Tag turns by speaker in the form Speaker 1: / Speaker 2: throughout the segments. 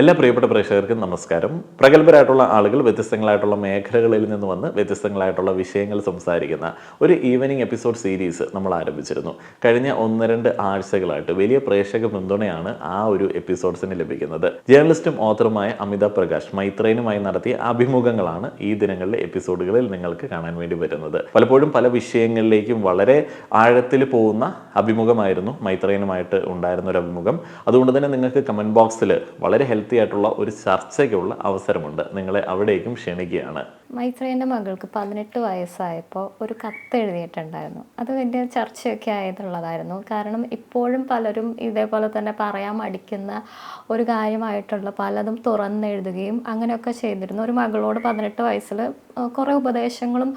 Speaker 1: എല്ലാ പ്രിയപ്പെട്ട പ്രേക്ഷകർക്കും നമസ്കാരം. പ്രഗത്ഭരായിട്ടുള്ള ആളുകൾ വ്യത്യസ്തങ്ങളായിട്ടുള്ള മേഖലകളിൽ നിന്ന് വന്ന് വ്യത്യസ്തങ്ങളായിട്ടുള്ള വിഷയങ്ങൾ സംസാരിക്കുന്ന ഒരു ഈവനിങ് എപ്പിസോഡ് സീരീസ് നമ്മൾ ആരംഭിച്ചിരുന്നു. കഴിഞ്ഞ ഒന്ന് രണ്ട് ആഴ്ചകളായിട്ട് വലിയ പ്രേക്ഷക പിന്തുണയാണ് ആ ഒരു എപ്പിസോഡ്സിന് ലഭിക്കുന്നത്. ജേർണലിസ്റ്റും ഓത്തറുമായ അമിതാഭ് പ്രകാശ് മൈത്രേനുമായി നടത്തിയ അഭിമുഖങ്ങളാണ് ഈ ദിനങ്ങളിലെ എപ്പിസോഡുകളിൽ നിങ്ങൾക്ക് കാണാൻ വേണ്ടി വരുന്നത്. പലപ്പോഴും പല വിഷയങ്ങളിലേക്കും വളരെ ആഴത്തിൽ പോകുന്ന അഭിമുഖമായിരുന്നു മൈത്രേനുമായിട്ട് ഉണ്ടായിരുന്ന ഒരു അഭിമുഖം. അതുകൊണ്ട് തന്നെ നിങ്ങൾക്ക് കമന്റ് ബോക്സിൽ വളരെ ഹെൽത്തി ആയിട്ടുള്ള ഒരു ചർച്ചയ്ക്കുള്ള അവസരമുണ്ട്. നിങ്ങളെ അവിടേക്കും ക്ഷണിക്കുകയാണ്.
Speaker 2: മൈത്രേന്റെ മകൾക്ക് പതിനെട്ട് വയസ്സായപ്പോൾ ഒരു കത്ത് എഴുതിയിട്ടുണ്ടായിരുന്നു. അത് വലിയ ചർച്ചയൊക്കെ ആയതുള്ളതായിരുന്നു കാരണം ഇപ്പോഴും പലരും ഇതേപോലെ തന്നെ പറയാൻ മടിക്കുന്ന ഒരു കാര്യമായിട്ടുള്ള പലതും തുറന്നെഴുതുകയും അങ്ങനെയൊക്കെ ചെയ്തിരുന്നു. ഒരു മകളോട് പതിനെട്ട് വയസ്സിൽ കുറേ ഉപദേശങ്ങളും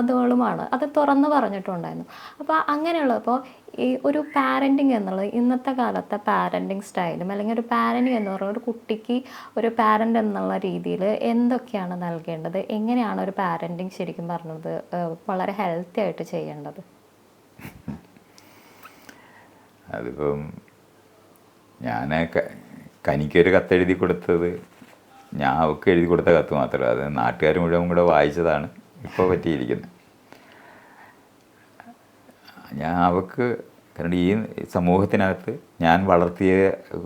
Speaker 2: ഇതുകളുമാണ്. അത് തുറന്ന് പറഞ്ഞിട്ടുണ്ടായിരുന്നു. അപ്പോൾ അങ്ങനെയുള്ളപ്പോൾ ഈ ഒരു പാരന്റിങ് എന്നുള്ളത് ഇന്നത്തെ കാലത്തെ പാരന്റിങ് സ്റ്റൈലും അല്ലെങ്കിൽ ഒരു പാരന്റിങ് എന്ന് പറയുന്നത് ഒരു കുട്ടിക്ക് ഒരു പാരന്റ് എന്നുള്ള രീതിയിൽ എന്തൊക്കെയാണ് നൽകേണ്ടത്? എങ്ങനെയാണ് ഒരു പാരന്റിങ് ശരിക്കും പറഞ്ഞത് വളരെ ഹെൽത്തി ആയിട്ട് ചെയ്യേണ്ടത്?
Speaker 3: അതിപ്പം ഞാൻ കനിക്കൊരു കത്തെഴുതി കൊടുത്തത് ഞാൻ അവൾക്ക് എഴുതി കൊടുത്ത കത്ത് മാത്രമേ അത് നാട്ടുകാർ മുഴുവൻ കൂടെ വായിച്ചതാണ് ഇപ്പോൾ പറ്റിയിരിക്കുന്നത് ഞാൻ അവൾക്ക് കാരണം ഈ സമൂഹത്തിനകത്ത് ഞാൻ വളർത്തിയ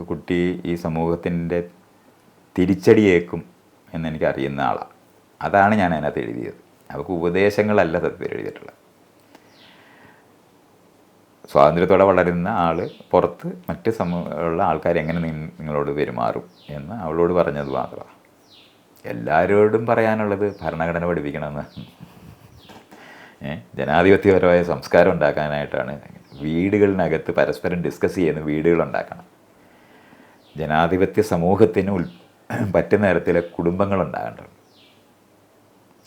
Speaker 3: കുട്ടി ഈ സമൂഹത്തിന്റെ തിരിച്ചടിയേക്കും എന്നെനിക്കറിയുന്ന ആളാണ് അതാണ് ഞാൻ അതിനകത്ത് എഴുതിയത്. അവർക്ക് ഉപദേശങ്ങളല്ല സത്യത്തിൽ എഴുതിയിട്ടുള്ളത്. സ്വാതന്ത്ര്യത്തോടെ വളരുന്ന ആൾ പുറത്ത് മറ്റ് സമൂഹമുള്ള ആൾക്കാർ എങ്ങനെ നിങ്ങളോട് പെരുമാറും എന്ന് അവളോട് പറഞ്ഞത് മാത്രമാണ് എല്ലാവരോടും പറയാനുള്ളത് ഭരണഘടന പഠിപ്പിക്കണമെന്ന്. ജനാധിപത്യപരമായ സംസ്കാരം ഉണ്ടാക്കാനായിട്ടാണ്. വീടുകളിനകത്ത് പരസ്പരം ഡിസ്കസ് ചെയ്യുന്ന വീടുകളുണ്ടാക്കണം. ജനാധിപത്യ സമൂഹത്തിന് ഉൽ പറ്റുന്ന തരത്തിലെ കുടുംബങ്ങൾ ഉണ്ടാകേണ്ടത്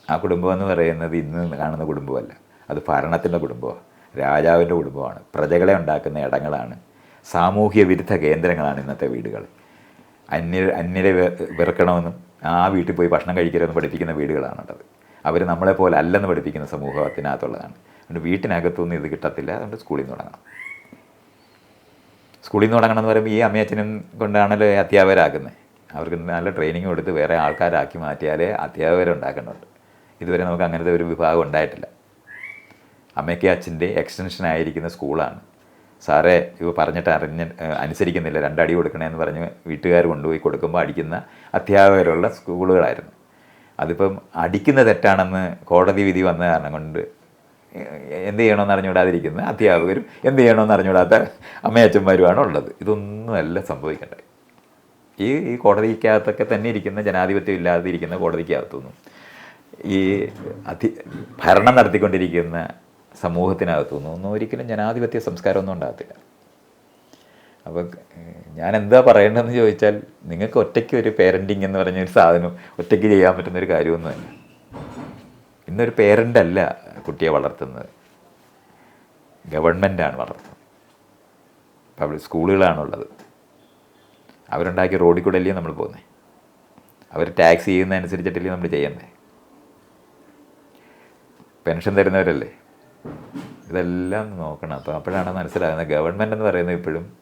Speaker 3: ആ കുടുംബം എന്ന് പറയുന്നത് ഇന്ന് കാണുന്ന കുടുംബമല്ല. അത് ഭരണത്തിന്റെ കുടുംബമാണ്. രാജാവിന്റെ കുടുംബമാണ്. പ്രജകളെ ഉണ്ടാക്കുന്ന ഇടങ്ങളാണ്. സാമൂഹ്യ വിരുദ്ധ കേന്ദ്രങ്ങളാണ് ഇന്നത്തെ വീടുകൾ. അന്യ അന്യരെ വെറുക്കണമെന്നും ആ വീട്ടിൽ പോയി ഭക്ഷണം കഴിക്കരുതെന്ന് പഠിപ്പിക്കുന്ന വീടുകളാണുള്ളത്. അവർ നമ്മളെ നമ്മളെപ്പോലെ അല്ലെന്ന് പഠിപ്പിക്കുന്ന സമൂഹത്തിനകത്തുള്ളതാണ് അതുകൊണ്ട് വീട്ടിനകത്തൊന്നും ഇത് കിട്ടത്തില്ല. അതുകൊണ്ട് സ്കൂളിൽ നിന്ന് തുടങ്ങണം. സ്കൂളിൽ നിന്ന് തുടങ്ങണം എന്ന് പറയുമ്പോൾ ഈ അമ്മയച്ഛനും കൊണ്ടാണല്ലോ അധ്യാപകരാക്കുന്നത് അവർക്ക് നല്ല ട്രെയിനിങ് കൊടുത്ത് വേറെ ആൾക്കാരാക്കി മാറ്റിയാലേ അധ്യാപകരെ ഉണ്ടാക്കുന്നുണ്ട് ഇതുവരെ നമുക്ക് അങ്ങനത്തെ ഒരു വിഭാഗം ഉണ്ടായിട്ടില്ല. അമ്മയ്ക്ക് അച്ഛന്റെ എക്സ്റ്റൻഷൻ ആയിരിക്കുന്ന സ്കൂളാണ് സാറേ ഇവ പറഞ്ഞിട്ട് അറിഞ്ഞ അനുസരിക്കുന്നില്ല. രണ്ടടി കൊടുക്കണമെന്ന് പറഞ്ഞ് വീട്ടുകാർ കൊണ്ടുപോയി കൊടുക്കുമ്പോൾ അടിക്കുന്ന അധ്യാപകരുള്ള സ്കൂളുകളായിരുന്നു അതിപ്പം അടിക്കുന്ന തെറ്റാണെന്ന് കോടതി വിധി വന്ന കാരണം കൊണ്ട് എന്ത് ചെയ്യണമെന്ന് അറിഞ്ഞുകൂടാതിരിക്കുന്ന അധ്യാപകരും എന്ത് ചെയ്യണമെന്ന് അറിഞ്ഞുകൂടാത്ത അമ്മയച്ചന്മാരുമാണ് ഉള്ളത്. ഇതൊന്നുമല്ല സംഭവിക്കേണ്ടത്. ഈ ഈ കോടതിക്കകത്തൊക്കെ തന്നെ ഇരിക്കുന്ന ജനാധിപത്യം ഇല്ലാതെ ഇരിക്കുന്ന കോടതിക്കകത്തൊന്നും ഈ അതി ഭരണം നടത്തിക്കൊണ്ടിരിക്കുന്ന സമൂഹത്തിനകത്തുനിന്ന് ഒരിക്കലും ജനാധിപത്യ സംസ്കാരമൊന്നും ഉണ്ടാകത്തില്ല. അപ്പോൾ ഞാൻ എന്താ പറയേണ്ടതെന്ന് ചോദിച്ചാൽ നിങ്ങൾക്ക് ഒറ്റയ്ക്ക് ഒരു പേരന്റിങ് എന്ന് പറഞ്ഞ ഒരു സാധനം ഒറ്റയ്ക്ക് ചെയ്യാൻ പറ്റുന്ന ഒരു കാര്യമൊന്നുമല്ല. ഇന്നൊരു പേരന്റ് അല്ല കുട്ടിയെ വളർത്തുന്നത്. ഗവൺമെന്റാണ് വളർത്തുന്നത്. പബ്ലിക് സ്കൂളുകളാണുള്ളത്. അവരുണ്ടാക്കിയ റോഡിൽ കൂടെ അല്ലേ നമ്മൾ പോകുന്നത് അവർ ടാക്സ് ചെയ്യുന്നതനുസരിച്ചിട്ടല്ലേ നമ്മൾ ചെയ്യണ്ടേ പെൻഷൻ തരുന്നവരല്ലേ? ഇതെല്ലാം നോക്കണം. അപ്പോൾ അപ്പോഴാണ് മനസ്സിലാകുന്നത് ഗവൺമെന്റ് എന്ന് പറയുന്നത് ഇപ്പോഴും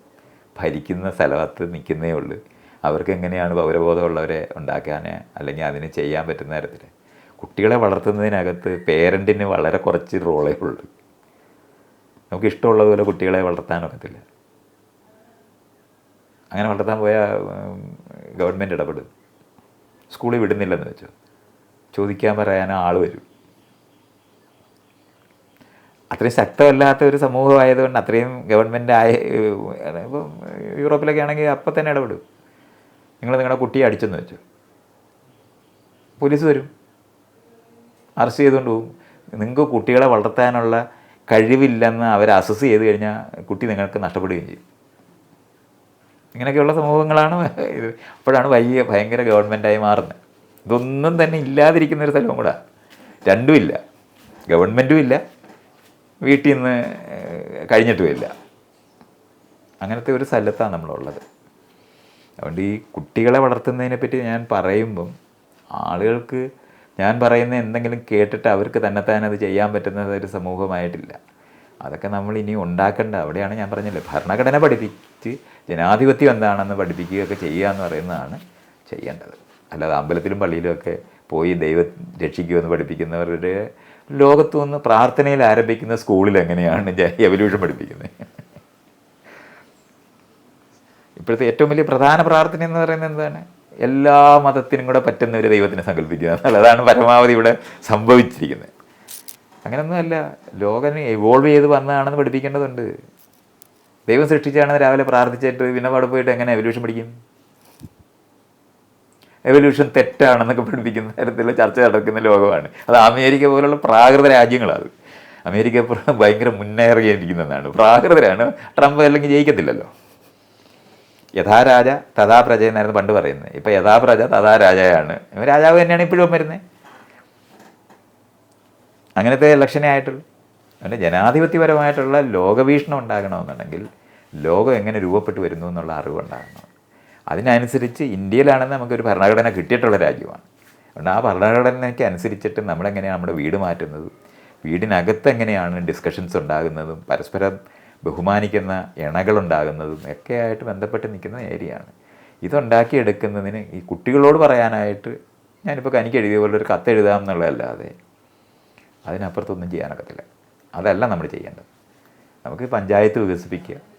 Speaker 3: ഭരിക്കുന്ന സ്ഥലത്ത് നിൽക്കുന്നേ ഉള്ളൂ. അവർക്ക് എങ്ങനെയാണ് പൗരബോധമുള്ളവരെ ഉണ്ടാക്കാൻ അല്ലെങ്കിൽ അതിന് ചെയ്യാൻ പറ്റുന്ന തരത്തിൽ? കുട്ടികളെ വളർത്തുന്നതിനകത്ത് പേരന്റിന് വളരെ കുറച്ച് റോളേ ഉള്ളൂ. നമുക്ക് ഇഷ്ടമുള്ളതുപോലെ കുട്ടികളെ വളർത്താനൊക്കത്തില്ല അങ്ങനെ വളർത്താൻ പോയാൽ ഗവൺമെന്റ് ഇടപെടും. സ്കൂളിൽ വിടുന്നില്ലെന്ന് വെച്ചോ? ചോദിക്കാൻ പറയാൻ ആൾ വരും. അത്രയും ശക്തമല്ലാത്ത ഒരു സമൂഹമായതുകൊണ്ട് അത്രയും ഗവൺമെന്റ് ആയ ഇപ്പം യൂറോപ്പിലൊക്കെ ആണെങ്കിൽ അപ്പം തന്നെ ഇടപെടും. നിങ്ങൾ നിങ്ങളുടെ കുട്ടിയെ അടിച്ചെന്ന് വെച്ചു. പോലീസ് വരും. അറസ്റ്റ് ചെയ്തുകൊണ്ട് പോകും. നിങ്ങൾക്ക് കുട്ടികളെ വളർത്താനുള്ള കഴിവില്ലെന്ന് അവർ അസസ് ചെയ്ത് കഴിഞ്ഞാൽ കുട്ടി നിങ്ങൾക്ക് നഷ്ടപ്പെടുകയും ചെയ്യും. ഇങ്ങനെയൊക്കെയുള്ള സമൂഹങ്ങളാണ് ഇത്. അപ്പോഴാണ് വലിയ ഭയങ്കര ഗവൺമെന്റായി മാറുന്നത്. ഇതൊന്നും തന്നെ ഇല്ലാതിരിക്കുന്ന ഒരു സ്ഥലവും കൂടെ. രണ്ടുമില്ല ഗവൺമെന്റും ഇല്ല. വീട്ടിൽ നിന്ന് കഴിഞ്ഞിട്ടുമില്ല അങ്ങനത്തെ ഒരു സ്ഥലത്താണ് നമ്മളുള്ളത്. അതുകൊണ്ട് ഈ കുട്ടികളെ വളർത്തുന്നതിനെ പറ്റി ഞാൻ പറയുമ്പം ആളുകൾക്ക് ഞാൻ പറയുന്ന എന്തെങ്കിലും കേട്ടിട്ട് അവർക്ക് തന്നെത്താൻ അത് ചെയ്യാൻ പറ്റുന്ന ഒരു സമൂഹമായിട്ടില്ല. അതൊക്കെ നമ്മൾ ഇനി ഉണ്ടാക്കേണ്ട. അവിടെയാണ് ഞാൻ പറഞ്ഞില്ലേ ഭരണഘടന പഠിപ്പിച്ച് ജനാധിപത്യം എന്താണെന്ന് പഠിപ്പിക്കുകയൊക്കെ ചെയ്യുക എന്ന് പറയുന്നതാണ് ചെയ്യേണ്ടത്. അല്ലാതെ അമ്പലത്തിലും പള്ളിയിലും ഒക്കെ പോയി ദൈവം രക്ഷിക്കുമെന്ന് പഠിപ്പിക്കുന്നവരുടെ ലോകത്തു നിന്ന് പ്രാർത്ഥനയിൽ ആരംഭിക്കുന്ന സ്കൂളിൽ എങ്ങനെയാണ് എവല്യൂഷൻ പഠിപ്പിക്കുന്നത്? ഇപ്പോഴത്തെ ഏറ്റവും വലിയ പ്രധാന പ്രാർത്ഥന എന്ന് പറയുന്നത് എന്താണ്? എല്ലാ മതത്തിനും കൂടെ പറ്റുന്ന ഒരു ദൈവത്തിനെ സങ്കല്പിക്കുക. എന്നുള്ളതാണ് പരമാവധി ഇവിടെ സംഭവിച്ചിരിക്കുന്നത്. അങ്ങനെയൊന്നുമല്ല ലോകം ഇവോൾവ് ചെയ്ത് വന്നതാണെന്ന് പഠിപ്പിക്കേണ്ടതുണ്ട്. ദൈവം സൃഷ്ടിച്ചാണെന്ന് രാവിലെ പ്രാർത്ഥിച്ചിട്ട് പിന്നെ പോയിട്ട് എങ്ങനെ എവല്യൂഷൻ പഠിക്കും? എവല്യൂഷൻ തെറ്റാണെന്നൊക്കെ പഠിപ്പിക്കുന്ന തരത്തിലുള്ള ചർച്ച നടക്കുന്ന ലോകമാണ്. അത് അമേരിക്ക പോലുള്ള പ്രാകൃത രാജ്യങ്ങളാണ്. അമേരിക്ക ഭയങ്കര മുന്നേറിയിരിക്കുന്നതാണ്. പ്രാകൃതരാണ്. ട്രംപ് അല്ലെങ്കിൽ ജയിക്കത്തില്ലല്ലോ. യഥാ രാജ തഥാ പ്രജ എന്നായിരുന്നു പണ്ട് പറയുന്നത്. ഇപ്പം യഥാ പ്രജ തഥാ രാജയാണ് രാജാവ് തന്നെയാണ് ഇപ്പോഴും വരുന്നത്. അങ്ങനത്തെ ഇലക്ഷനേ ആയിട്ടുള്ളൂ. അതുകൊണ്ട് ജനാധിപത്യപരമായിട്ടുള്ള ലോകവീക്ഷണം ഉണ്ടാകണമെന്നുണ്ടെങ്കിൽ ലോകം എങ്ങനെ രൂപപ്പെട്ടു വരുന്നു എന്നുള്ള അറിവുണ്ടാകണം. അതിനനുസരിച്ച് ഇന്ത്യയിലാണെന്ന് നമുക്കൊരു ഭരണഘടന കിട്ടിയിട്ടുള്ള രാജ്യമാണ്. അതുകൊണ്ട് ആ ഭരണഘടനയ്ക്ക് അനുസരിച്ചിട്ട് നമ്മളെങ്ങനെയാണ് നമ്മുടെ വീട് മാറ്റുന്നത്? വീടിനകത്ത് എങ്ങനെയാണ് ഡിസ്കഷൻസ് ഉണ്ടാകുന്നതും പരസ്പരം ബഹുമാനിക്കുന്ന ഇണകളുണ്ടാകുന്നതും ഒക്കെ ആയിട്ട് ബന്ധപ്പെട്ട് നിൽക്കുന്ന ഏരിയയാണ്. ഇതുണ്ടാക്കിയെടുക്കുന്നതിന് ഈ കുട്ടികളോട് പറയാനായിട്ട് ഞാനിപ്പോൾ കനിക്ക് എഴുതിയ പോലെ ഒരു കത്ത് എഴുതാം എന്നുള്ളതല്ലാതെ അതിനപ്പുറത്തൊന്നും ചെയ്യാനൊക്കത്തില്ല. അതല്ല നമ്മൾ ചെയ്യേണ്ടത്. നമുക്ക് പഞ്ചായത്ത് വികസിപ്പിക്കുക.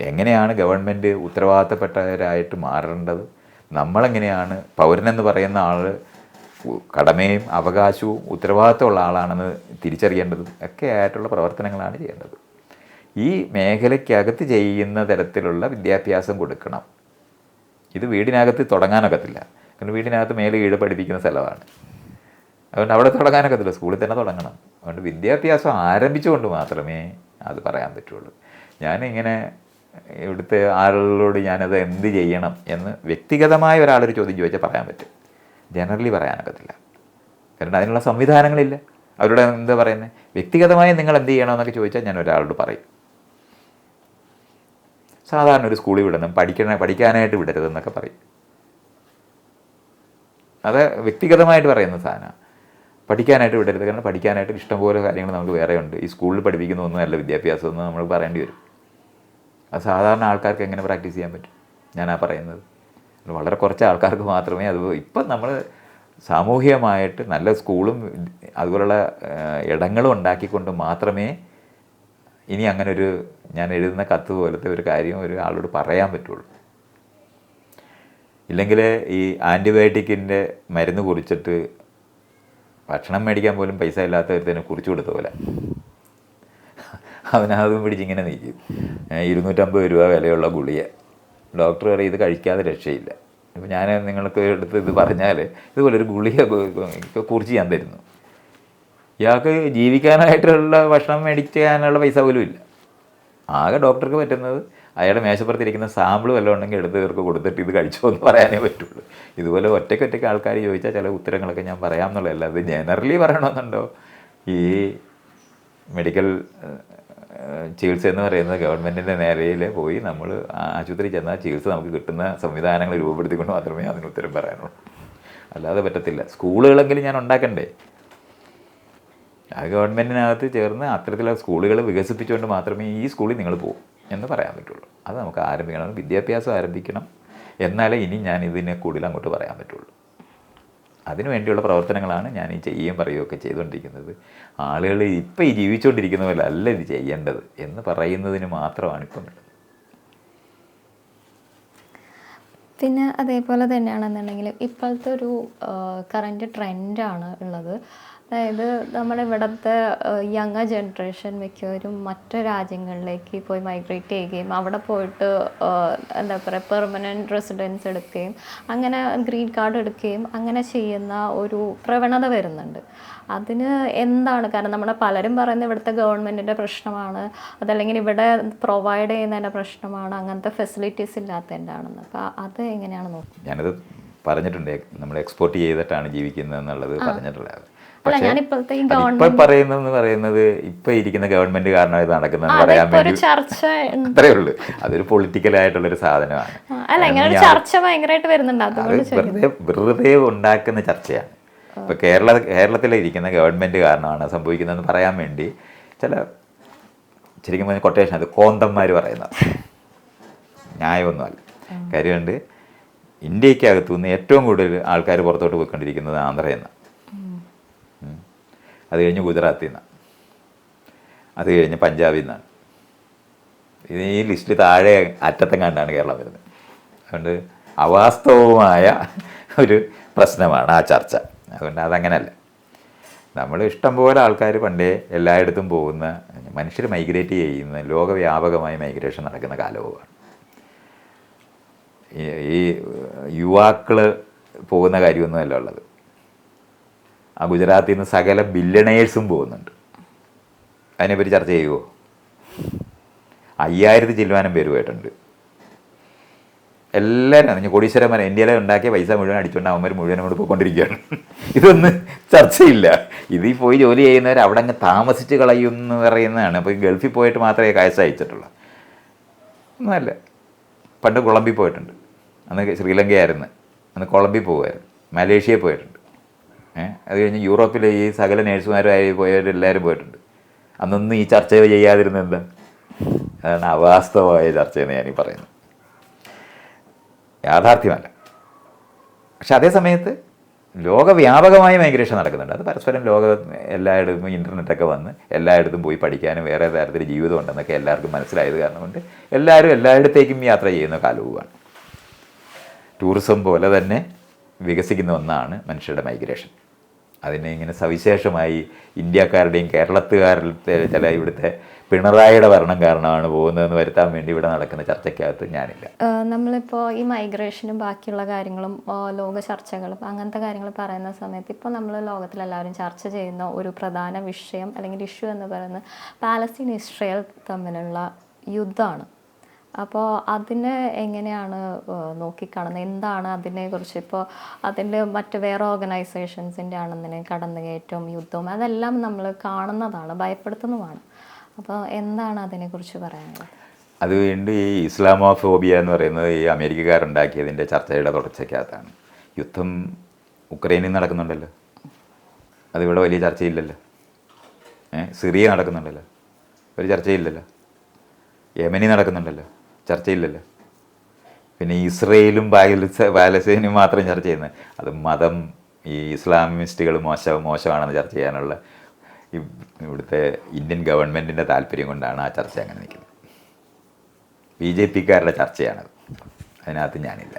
Speaker 3: എങ്ങനെയാണ് ഗവൺമെന്റ് ഉത്തരവാദിത്തപ്പെട്ടവരായിട്ട് മാറേണ്ടത്? നമ്മളെങ്ങനെയാണ് പൗരനെന്ന് പറയുന്ന ആൾ കടമയും അവകാശവും ഉത്തരവാദിത്തമുള്ള ആളാണെന്ന് തിരിച്ചറിയേണ്ടതും ഒക്കെ ആയിട്ടുള്ള പ്രവർത്തനങ്ങളാണ് ചെയ്യേണ്ടത്. ഈ മേഖലയ്ക്കകത്ത് ചെയ്യുന്ന തരത്തിലുള്ള വിദ്യാഭ്യാസം കൊടുക്കണം. ഇത് വീടിനകത്ത് തുടങ്ങാനൊക്കത്തില്ല. കാരണം വീടിനകത്ത് മേലെ കീഴ് പഠിപ്പിക്കുന്ന സ്ഥലമാണ്. അതുകൊണ്ട് അവിടെ തുടങ്ങാനൊക്കത്തില്ല. സ്കൂളിൽ തന്നെ തുടങ്ങണം. അതുകൊണ്ട് വിദ്യാഭ്യാസം ആരംഭിച്ചുകൊണ്ട് മാത്രമേ അത് പറയാൻ പറ്റുള്ളൂ. ഞാനിങ്ങനെ ഇവിടുത്തെ ആളുകളോട് ഞാനത് എന്ത് ചെയ്യണം എന്ന് വ്യക്തിഗതമായ ഒരാളൊരു ചോദ്യം ചോദിച്ചാൽ പറയാൻ പറ്റും. ജനറലി പറയാനൊക്കത്തില്ല കാരണം അതിനുള്ള സംവിധാനങ്ങളില്ല. അവരോട് എന്താ പറയുന്നത് വ്യക്തിഗതമായി നിങ്ങൾ എന്ത് ചെയ്യണം എന്നൊക്കെ ചോദിച്ചാൽ ഞാൻ ഒരാളോട് പറയും. സാധാരണ ഒരു സ്കൂളിൽ വിടണം പഠിക്കണ പഠിക്കാനായിട്ട് വിടരുതെന്നൊക്കെ പറയും. അത് വ്യക്തിഗതമായിട്ട് പറയുന്ന സാധനമാണ്. പഠിക്കാനായിട്ട് വിടരുത്. കാരണം പഠിക്കാനായിട്ട് ഇഷ്ടംപോലെ കാര്യങ്ങൾ നമുക്ക് വേറെ ഉണ്ട് ഈ സ്കൂളിൽ പഠിപ്പിക്കുന്ന ഒന്നുമല്ല വിദ്യാഭ്യാസം എന്ന് നമ്മൾ പറയേണ്ടി വരും. അത് സാധാരണ ആൾക്കാർക്ക് എങ്ങനെ പ്രാക്ടീസ് ചെയ്യാൻ പറ്റും? ഞാനാ പറയുന്നത്. വളരെ കുറച്ച് ആൾക്കാർക്ക് മാത്രമേ അത് ഇപ്പം നമ്മൾ സാമൂഹികമായിട്ട് നല്ല സ്കൂളും അതുപോലുള്ള ഇടങ്ങളും ഉണ്ടാക്കിക്കൊണ്ട് മാത്രമേ ഇനി അങ്ങനെ ഒരു ഞാൻ എഴുതുന്ന കത്ത് പോലത്തെ ഒരു കാര്യം ഒരു ആളോട് പറയാൻ പറ്റുള്ളൂ. ഇല്ലെങ്കിൽ ഈ ആന്റിബയോട്ടിക്കിന്റെ മരുന്ന് കുറിച്ചിട്ട് ഭക്ഷണം മേടിക്കാൻ പോലും പൈസ ഇല്ലാത്ത ഒരുത്തന് കുറിച്ചു കൊടുത്ത പോലെ. അവനതും പിടിച്ചിങ്ങനെ നിൽക്കും. ഇരുന്നൂറ്റമ്പത് രൂപ വിലയുള്ള ഗുളിക. ഡോക്ടർ പറയും ഇത് കഴിക്കാതെ രക്ഷയില്ല. ഇപ്പം ഞാൻ നിങ്ങൾക്ക് എടുത്ത് ഇത് പറഞ്ഞാൽ ഇതുപോലെ ഒരു ഗുളിക കു- കുറിച്ച് ഞാൻ തരുന്നു. ഇയാൾക്ക് ജീവിക്കാനായിട്ടുള്ള ഭക്ഷണം മേടിക്കാനുള്ള പൈസ പോലും ഇല്ല. ആകെ ഡോക്ടർക്ക് പറ്റുന്നത് അയാളുടെ മേശപ്പുറത്തിരിക്കുന്ന സാമ്പിൾ വല്ലതും ഉണ്ടെങ്കിൽ എടുത്ത് ഇവർക്ക് കൊടുത്തിട്ട് ഇത് കഴിച്ചോ എന്ന് പറയാനേ പറ്റുള്ളൂ. ഇതുപോലെ ഒറ്റയ്ക്ക് ഒറ്റയ്ക്ക് ആൾക്കാർ ചോദിച്ചാൽ ചില ഉത്തരങ്ങളൊക്കെ ഞാൻ പറയാം എന്നുള്ളതല്ല അത് ജനറലി പറയണമെന്നുണ്ടോ? ഈ മെഡിക്കൽ ചികിത്സ എന്ന് പറയുന്നത് ഗവൺമെന്റിന്റെ നേരയിൽ പോയി നമ്മൾ ആശുപത്രി ചെന്നാൽ ചികിത്സ നമുക്ക് കിട്ടുന്ന സംവിധാനങ്ങൾ രൂപപ്പെടുത്തിക്കൊണ്ട് മാത്രമേ അതിന് ഉത്തരം പറയാനുള്ളൂ. അല്ലാതെ പറ്റത്തില്ല. സ്കൂളുകളെങ്കിലും ഞാൻ ഉണ്ടാക്കണ്ടേ? ആ ഗവൺമെന്റിനകത്ത് ചേർന്ന് അത്തരത്തിലുള്ള സ്കൂളുകൾ വികസിപ്പിച്ചുകൊണ്ട് മാത്രമേ ഈ സ്കൂളിൽ നിങ്ങൾ പോകും എന്ന് പറയാൻ പറ്റുള്ളൂ. അത് നമുക്ക് ആരംഭിക്കണം. വിദ്യാഭ്യാസം ആരംഭിക്കണം. എന്നാലേ ഇനി ഞാൻ ഇതിനെ കൂടുതൽ അങ്ങോട്ട് പറയാൻ പറ്റുള്ളൂ. അതിനു വേണ്ടിയുള്ള പ്രവർത്തനങ്ങളാണ് ഞാൻ ഈ ചെയ്യുകയും പറയുകയൊക്കെ ചെയ്തുകൊണ്ടിരിക്കുന്നത്. ആളുകൾ ഇപ്പം ഈ ജീവിച്ചുകൊണ്ടിരിക്കുന്ന പോലെ അല്ല ഇത് ചെയ്യേണ്ടത് എന്ന് പറയുന്നതിന് മാത്രമാണ് ഇപ്പം
Speaker 2: പിന്നെ അതേപോലെ തന്നെയാണെന്നുണ്ടെങ്കിൽ ഇപ്പോഴത്തെ ഒരു കറന്റ് ട്രെൻഡാണ് ഉള്ളത്. അതായത് നമ്മുടെ ഇവിടുത്തെ യങ്ങർ ജനറേഷൻ മിക്കവരും മറ്റു രാജ്യങ്ങളിലേക്ക് പോയി മൈഗ്രേറ്റ് ചെയ്യുകയും അവിടെ പോയിട്ട് എന്താ പറയുക പെർമനന്റ് റെസിഡൻസ് എടുക്കുകയും അങ്ങനെ ഗ്രീൻ കാർഡ് എടുക്കുകയും അങ്ങനെ ചെയ്യുന്ന ഒരു പ്രവണത വരുന്നുണ്ട്. അതിന് എന്താണ് കാരണം? നമ്മുടെ പലരും പറയുന്നത് ഇവിടുത്തെ ഗവൺമെന്റിന്റെ പ്രശ്നമാണ് അതല്ലെങ്കിൽ ഇവിടെ പ്രൊവൈഡ് ചെയ്യുന്നതിന്റെ പ്രശ്നമാണ് അങ്ങനത്തെ ഫെസിലിറ്റീസ് ഇല്ലാത്തതിന്റെ ആണെന്ന് അപ്പോൾ അത് എങ്ങനെയാണ് നോക്കുന്നത്?
Speaker 3: ഞാനത് പറഞ്ഞിട്ടുണ്ട് നമ്മൾ എക്സ്പോർട്ട് ചെയ്തിട്ടാണ് ജീവിക്കുന്നത് എന്നുള്ളത് പറഞ്ഞിട്ടുള്ളത്. ഇപ്പൊ പറയുന്നതെന്ന് പറയുന്നത് ഇപ്പൊ ഇരിക്കുന്ന ഗവൺമെന്റ് കാരണം ഇത് നടക്കുന്നതെന്ന് പറയാൻ വേണ്ടി അത്രേ ഉള്ളൂ. അതൊരു പൊളിറ്റിക്കൽ ആയിട്ടുള്ള ഒരു സാധനമാണ് വെറുതെ വെറുതെ ഉണ്ടാക്കുന്ന ചർച്ചയാണ്. ഇപ്പൊ കേരള കേരളത്തിൽ ഇരിക്കുന്ന ഗവൺമെന്റ് കാരണമാണ് സംഭവിക്കുന്നതെന്ന് പറയാൻ വേണ്ടി ചില ശരിക്കും പറഞ്ഞ കൊട്ടേഷൻ അത് കോന്തന്മാർ പറയുന്നത്. ന്യായമൊന്നുമല്ല. കാര്യമുണ്ട് ഇന്ത്യക്കകത്തു നിന്ന് ഏറ്റവും കൂടുതൽ ആൾക്കാർ പുറത്തോട്ട് പോയിക്കൊണ്ടിരിക്കുന്നത് ആന്ധ്രയെന്നാണ്. അത് കഴിഞ്ഞ് ഗുജറാത്തിൽ നിന്നാണ് അത് കഴിഞ്ഞ് പഞ്ചാബിൽ നിന്നാണ് ഇത് ഈ ലിസ്റ്റിൽ താഴെ അറ്റത്തെങ്ങാണ്ടാണ് കേരളം വരുന്നത്. അതുകൊണ്ട് അവാസ്തവമായ ഒരു പ്രശ്നമാണ് ആ ചർച്ച. അതുകൊണ്ട് അതങ്ങനല്ല. നമ്മൾ ഇഷ്ടം പോലെ ആൾക്കാർ പണ്ടേ എല്ലായിടത്തും പോകുന്ന മനുഷ്യർ മൈഗ്രേറ്റ് ചെയ്യുന്ന ലോകവ്യാപകമായി മൈഗ്രേഷൻ നടക്കുന്ന കാലവുമാണ്. ഈ യുവാക്കൾ പോകുന്ന കാര്യമൊന്നുമല്ല ഉള്ളത്. ആ ഗുജറാത്തിൽ നിന്ന് സകല ബില്ലണേഴ്സും പോകുന്നുണ്ട്. അതിനെപ്പറ്റി ചർച്ച ചെയ്യുമോ അയ്യായിരത്തി ചില്ലുവാനും പേര് പോയിട്ടുണ്ട്. എല്ലാവരും അറിഞ്ഞു. കോടീശ്വരന്മാരെ ഇന്ത്യയിലെ ഉണ്ടാക്കിയ പൈസ മുഴുവൻ അടിച്ചുകൊണ്ട് അവന്മാർ മുഴുവൻ കൊണ്ട് പോയിക്കൊണ്ടിരിക്കുകയാണ്. ഇതൊന്നും ചർച്ചയില്ല. ഇതിൽ പോയി ജോലി ചെയ്യുന്നവർ അവിടെ അങ്ങ് താമസിച്ച് കളയും എന്ന് പറയുന്നതാണ് അപ്പോൾ ഗൾഫിൽ പോയിട്ട് മാത്രമേ കാശ് അയച്ചിട്ടുള്ളൂ. ഒന്നുമല്ല പണ്ട് കൊളംബി പോയിട്ടുണ്ട്. അന്ന് ശ്രീലങ്കയായിരുന്നു. അന്ന് കൊളംബി പോകുമായിരുന്നു മലേഷ്യയിൽ പോയിട്ടുണ്ട്. അത് കഴിഞ്ഞ് യൂറോപ്പിലെ ഈ സകല നേഴ്സുമാരായി പോയവരെല്ലാവരും പോയിട്ടുണ്ട്. അന്നൊന്നും ഈ ചർച്ച ചെയ്യാതിരുന്നത് എന്താ അതാണ് അവാസ്തവമായ ചർച്ചയെന്ന് ഞാനീ പറയുന്നത്. യാഥാർത്ഥ്യമല്ല. പക്ഷെ അതേ സമയത്ത് ലോകവ്യാപകമായ മൈഗ്രേഷൻ നടക്കുന്നുണ്ട്. അത് പരസ്പരം ലോക എല്ലായിടത്തും ഇന്റർനെറ്റൊക്കെ വന്ന് എല്ലായിടത്തും പോയി പഠിക്കാനും വേറെ തരത്തിൽ ജീവിതം ഉണ്ടെന്നൊക്കെ എല്ലാവർക്കും മനസ്സിലായത് കാരണം കൊണ്ട് എല്ലാവരും എല്ലായിടത്തേക്കും യാത്ര ചെയ്യുന്ന കാലവുമാണ്. ടൂറിസം പോലെ തന്നെ വികസിക്കുന്ന ഒന്നാണ് മനുഷ്യരുടെ മൈഗ്രേഷൻ. അതിനെ ഇങ്ങനെ സവിശേഷമായി ഇന്ത്യക്കാരുടെയും കേരളത്തുകാരുടെ ചില ഇവിടുത്തെ പിണറായിയുടെ ഭരണം കാരണമാണ് പോകുന്നതെന്ന് വരുത്താൻ വേണ്ടി ഇവിടെ നടക്കുന്ന ചർച്ചയ്ക്കകത്ത് ഞാനില്ല.
Speaker 2: നമ്മളിപ്പോൾ ഈ മൈഗ്രേഷനും ബാക്കിയുള്ള കാര്യങ്ങളും ലോക ചർച്ചകളും അങ്ങനത്തെ കാര്യങ്ങൾ പറയുന്ന സമയത്ത് ഇപ്പോൾ നമ്മൾ ലോകത്തിലെല്ലാവരും ചർച്ച ചെയ്യുന്ന ഒരു പ്രധാന വിഷയം അല്ലെങ്കിൽ ഇഷ്യൂ എന്ന് പറയുന്നത് പാലസ്തീൻ ഇസ്രയേൽ തമ്മിലുള്ള യുദ്ധമാണ്. അപ്പോൾ അതിനെ എങ്ങനെയാണ് നോക്കിക്കാണുന്നത്? എന്താണ് അതിനെക്കുറിച്ച്? ഇപ്പോൾ അതിന്റെ മറ്റ് വേറെ ഓർഗനൈസേഷൻസിന്റെ ആണെന്നതിന് കടന്നുകയറ്റവും യുദ്ധവും അതെല്ലാം നമ്മൾ കാണുന്നതാണ് ഭയപ്പെടുത്തുന്നതുമാണ്. അപ്പോൾ എന്താണ് അതിനെക്കുറിച്ച് പറയാനുള്ളത്?
Speaker 3: അത് വീണ്ടും ഈ ഇസ്ലാമോഫോബിയ എന്ന് പറയുന്നത് ഈ അമേരിക്കക്കാരുണ്ടാക്കിയതിന്റെ ചർച്ചയുടെ തുടർച്ചയ്ക്കകത്താണ് യുദ്ധം ഉക്രൈനിൽ നടക്കുന്നുണ്ടല്ലോ. അതിവിടെ വലിയ ചർച്ചയില്ലല്ലോ. സിറിയ നടക്കുന്നുണ്ടല്ലോ. ഒരു ചർച്ചയില്ലല്ലോ. യമനി നടക്കുന്നുണ്ടല്ലോ. ചർച്ചയില്ലല്ലോ. പിന്നെ ഇസ്രയേലും പാലസ് പാലസ്തീനും മാത്രം ചർച്ച ചെയ്യുന്നത്. അത് മതം ഈ ഇസ്ലാമിസ്റ്റുകൾ മോശം മോശമാണെന്ന് ചർച്ച ചെയ്യാനുള്ള ഇവിടുത്തെ ഇന്ത്യൻ ഗവൺമെന്റിന്റെ താല്പര്യം കൊണ്ടാണ് ആ ചർച്ച അങ്ങനെ നിൽക്കുന്നത്. ബി ജെ പിക്കാരുടെ ചർച്ചയാണത്. അതിനകത്ത് ഞാനില്ല.